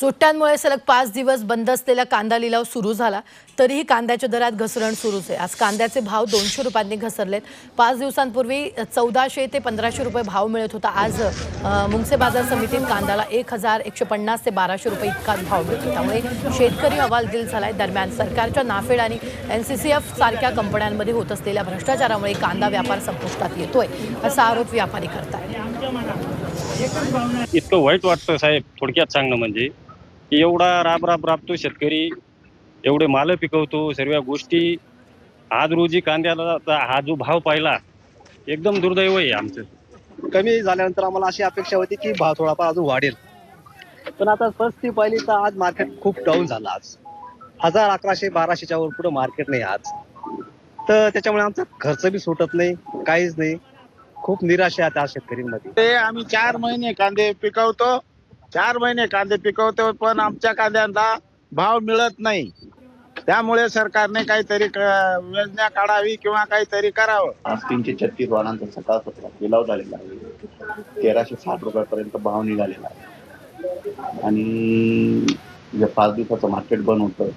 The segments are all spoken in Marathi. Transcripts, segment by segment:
सुट्ट्यांमुळे सलग पाच दिवस बंद असलेला कांदा लिलाव सुरू झाला तरीही कांद्याच्या दरात घसरण सुरूच आहे. आज कांद्याचे भाव दोनशे रुपयांनी घसरलेत. पाच दिवसांपूर्वी चौदाशे ते पंधराशे रुपये भाव मिळत होता. आज मुंगसे बाजार समितीत कांद्याला एक हजार एकशे पन्नास ते बाराशे रुपये इतकाच भाव मिळतो त्यामुळे शेतकरी हवालदिल झालाय. दरम्यान सरकारच्या नाफेड आणि एन सी सी एफ सारख्या कंपन्यांमध्ये होत असलेल्या भ्रष्टाचारामुळे कांदा व्यापार संपुष्टात येतोय असा आरोप व्यापारी करतायत. इतकं वाईट वाटतं साहेब. थोडक्यात सांगणं म्हणजे की एवढा राब राब राबतो शेतकरी एवढे माल पिकवतो सर्व गोष्टी. आज रोजी कांद्याला हा जो भाव पाहिला एकदम दुर्दैव आहे आमचं. कमी झाल्यानंतर आम्हाला अशी अपेक्षा होती की भाव थोडाफार अजून वाढेल. पण आता परिस्थिती पाहिली तर आज मार्केट खूप डाऊन झालं आज. हजार अकराशे बाराशेच्या वर पुढे मार्केट नाही आज. तर त्याच्यामुळे आमचा खर्च बी सुटत नाही काहीच नाही. खूप निराशा आहे त्या शेतकऱ्यांमध्ये. ते आम्ही चार महिने कांदे पिकवतो चार महिने कांदे पिकवतो पण आमच्या कांद्यांना भाव मिळत नाही. त्यामुळे सरकारने काहीतरी योजना काढावी किंवा काहीतरी करावं. आज तीनशे छत्तीस वाहनांचा सकाळ सत्र लिलाव झालेला आहे. तेराशे साठ रुपयापर्यंत भाव निघालेला आहे. आणि जे पाच दिवसाचं मार्केट बंद होतं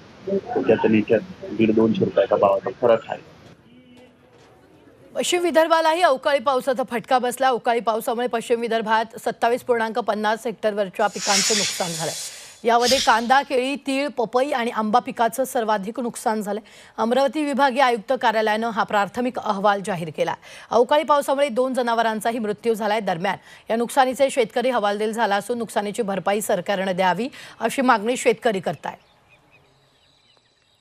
त्याच्या नीच्यात दीड दोनशे रुपयाचा भावाचा फरक आहे. पश्चिम विदर्भालाही अवकाळी पावसाचा फटका बसला. अवकाळी पावसामुळे पश्चिम विदर्भात सत्तावीस पूर्णांक पन्नास हेक्टरवरच्या पिकांचं नुकसान झालंय. यामध्ये कांदा केळी तीळ पपई आणि आंबा पिकाचं सर्वाधिक नुकसान झालंय. अमरावती विभागीय आयुक्त कार्यालयानं हा प्राथमिक अहवाल जाहीर केला. अवकाळी पावसामुळे दोन जनावरांचाही मृत्यू झालाय दरम्यान. या नुकसानीचे शेतकरी हवालदिल झाला असून नुकसानीची भरपाई सरकारनं द्यावी अशी मागणी शेतकरी करतायत.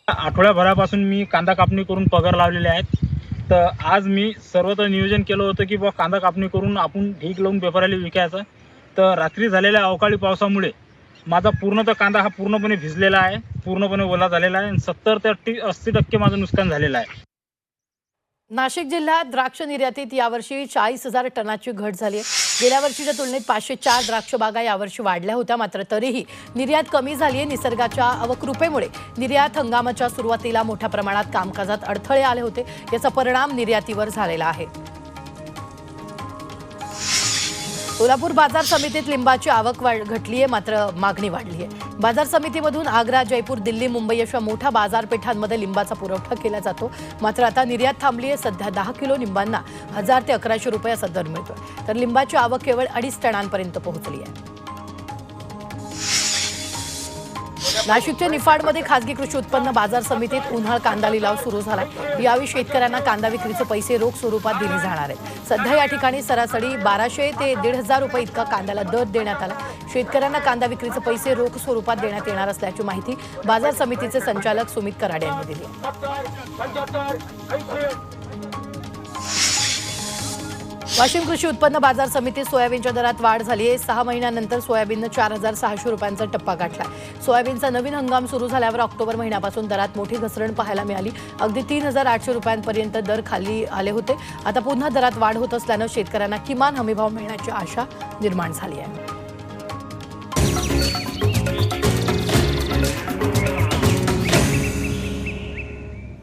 आठवड्याभरापासून मी कांदा कापणी करून पगार लावलेले आहेत. तर आज मी सर्वत्र नियोजन केलं होतं की बुवा कांदा कापणी करून आपण ढीक लावून व्यापाऱ्याला विकायचं. तर रात्री झालेल्या अवकाळी पावसामुळे माझा पूर्णतः कांदा हा पूर्णपणे भिजलेला आहे पूर्णपणे ओला झालेला आहे आणि सत्तर ते अट्टी अस्सी टक्के माझं नुकसान झालेलं आहे. नाशिक जिल्ह्यात द्राक्ष निर्यातीत यावर्षी चाळीस हजार टनाची घट झाली आहे. गेल्या वर्षीच्या तुलनेत पाचशे चार द्राक्ष बागा यावर्षी वाढल्या होत्या मात्र तरीही निर्यात कमी झाली आहे निसर्गाच्या अवकृपेमुळे. निर्यात हंगामाच्या सुरुवातीला मोठ्या प्रमाणात कामकाजात अडथळे आले होते. याचा परिणाम निर्यातीवर झालेला आहे. सोलापूर बाजार समितीत लिंबाची आवक वाढ घटली आहे मात्र मागणी वाढली आहे बाजार समितीमधून आग्रा जयपूर दिल्ली मुंबई अशा मोठ्या बाजारपेठांमध्ये लिंबाचा पुरवठा केला जातो. मात्र आता निर्यात थांबली आहे सध्या दहा किलो लिंबांना हजार ते अकराशे रुपये असा दर मिळतोय. तर लिंबाची आवक केवळ अडीच टनांपर्यंत पोहोचली आहे नाशिकच्या निफाडमध्ये खासगी कृषी उत्पन्न बाजार समितीत उन्हाळ कांदा लिलाव सुरू झालाय. यावेळी शेतकऱ्यांना कांदा विक्रीचे पैसे रोख स्वरूपात दिले जाणार आहेत. सध्या या ठिकाणी सरासरी बाराशे ते दीड हजार रुपये इतका कांद्याला दर देण्यात आला. शेतकऱ्यांना कांदा विक्रीचे पैसे रोख स्वरूपात देण्यात येणार असल्याची माहिती बाजार समितीचे संचालक सुमित कराड यांनी दिली. वाशिम कृषी उत्पन्न बाजार समितीत सोयाबीनच्या दरात वाढ झाली आहे. सहा महिन्यानंतर सोयाबीननं चार हजार सहाशे रुपयांचा टप्पा गाठला सोयाबीनचा नवीन हंगाम सुरू झाल्यावर ऑक्टोबर महिन्यापासून दरात मोठी घसरण पाहायला मिळाली. अगदी तीन हजार आठशे रुपयांपर्यंत दर खाली आले होते. आता पुन्हा दरात वाढ होत असल्यानं शेतकऱ्यांना किमान हमीभाव मिळण्याची आशा निर्माण झाली आहे.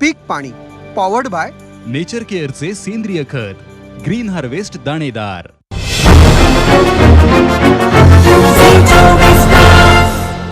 पीक पाणी पॉवर्ड बाय नेचर केअरचे सेंद्रिय खत. ग्रीन हार्वेस्ट दाणेदार